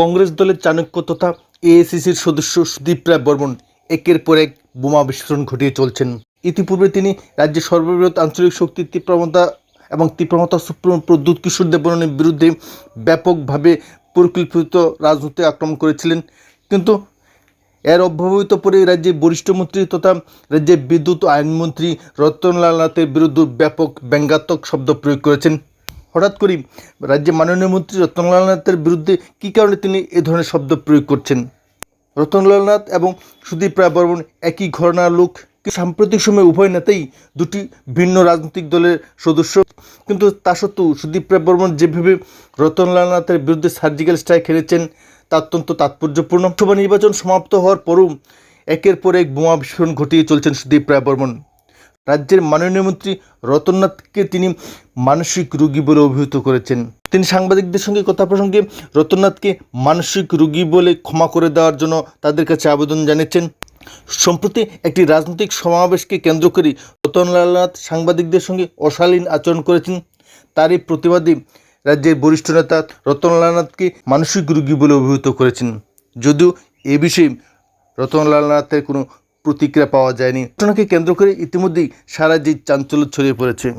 কংগ্রেস দলের চাণক্য তথা এআইসিসির সদস্য সুদীপ রায় বর্মন একের পর এক বোমা বিস্ফোরণ ঘটিয়ে চলছেন। ইতিপূর্বে তিনি রাজ্যের সর্ববৃহৎ আঞ্চলিক শক্তির তীব্রমতা এবং তীব্রমতা সুপ্রিম প্রদ্যুৎ কিশোর দেববর্মনের বিরুদ্ধে ব্যাপকভাবে পরিকল্পিত রাজনৈতিক আক্রমণ করেছিলেন। কিন্তু এর অব্যবহিত পরে রাজ্যের বরিষ্ঠ মন্ত্রী তথা রাজ্যের বিদ্যুৎ আইনমন্ত্রী রতনলাল নাথের বিরুদ্ধে ব্যাপক ব্যঙ্গাত্মক শব্দ প্রয়োগ করেছেন। হঠাৎ করেই রাজ্যে মাননীয় মন্ত্রী রতনলাল নাথের বিরুদ্ধে কী কারণে তিনি এ ধরনের শব্দ প্রয়োগ করছেন? রতনলাল নাথ এবং সুদীপ রায় বর্মন একই ঘরনার লোক। সাম্প্রতিক সময়ে উভয় নেতাই দুটি ভিন্ন রাজনৈতিক দলের সদস্য। কিন্তু তা সত্ত্বেও সুদীপ রায় বর্মন যেভাবে রতনলাল নাথের বিরুদ্ধে সার্জিক্যাল স্ট্রাইক হেরেছেন, তা অত্যন্ত তাৎপর্যপূর্ণ। লোকসভা নির্বাচন সমাপ্ত হওয়ার পরও একের পর এক বোমা বিস্ফোরণ ঘটিয়ে চলছেন সুদীপ রায় বর্মন। রাজ্যের মাননীয় মন্ত্রী রতননাথকে তিনি মানসিক রুগী বলে অভিহিত করেছেন। তিনি সাংবাদিকদের সঙ্গে কথা প্রসঙ্গে রতননাথকে মানসিক রুগী বলে ক্ষমা করে দেওয়ার জন্য তাদের কাছে আবেদন জানিয়েছেন। সম্প্রতি একটি রাজনৈতিক সমাবেশকে কেন্দ্র করে রতনলাল নাথ সাংবাদিকদের সঙ্গে অশালীন আচরণ করেছেন। তারই প্রতিবাদী রাজ্যের বরিষ্ঠ নেতা রতনলাল নাথকে মানসিক রুগী বলে অভিহিত করেছেন। যদিও এ বিষয়ে রতনলাল নাথের কোনো প্রতিক্রিয়া পাওয়া যায়নি। ঘটনাকে কেন্দ্র করে ইতিমধ্যেই সারা যে চাঞ্চল্য ছড়িয়ে পড়েছে।